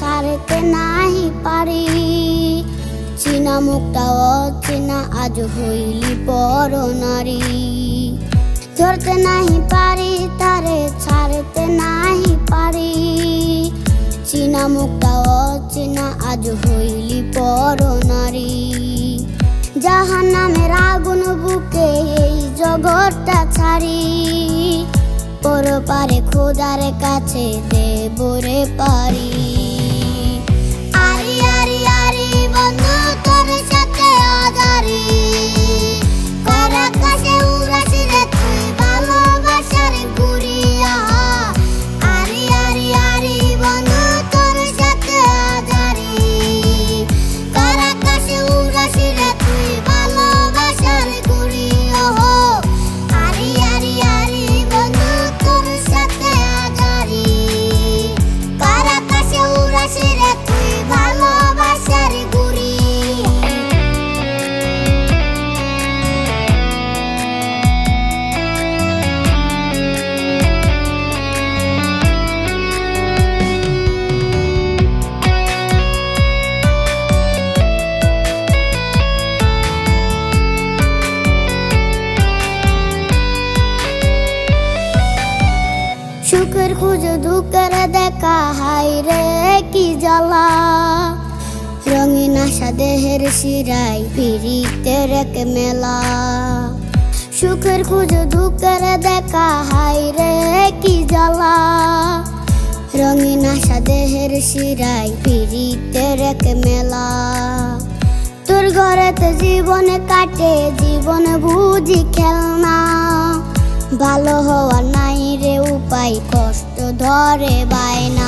ছাড়তে নাই পারি। চিনা মুখটা অচেনা আজ হইলি পর নারী। ধরতে নাই পারি, তারে ছাড়তে নাই পারি। চিনা মুখটা অচেনা আজ হইলি পর নারী। যাহা নামে আগুন বুকে এই জগৎটা ছাড়ি। পরপারে খোদার কাছে দেবরে পারি। খুঁজে দুঃখের দেখা হাই রে, কি জ্বালা। রঙিন আশা দেহের শিরাই পিড়িতে রেক মেলা। সুখের খুঁজে দুঃখের দেখা হাই রে, কি জ্বালা। রঙিন আশা দেহের শিরাই পিড়িতে রেক মেলা। তোর ঘরেতে জীবনে কাটে, জীবন বুঝি খেলনা। ভালো হওয়া নাই রে উপায় কষ্ট ধরে বায়না।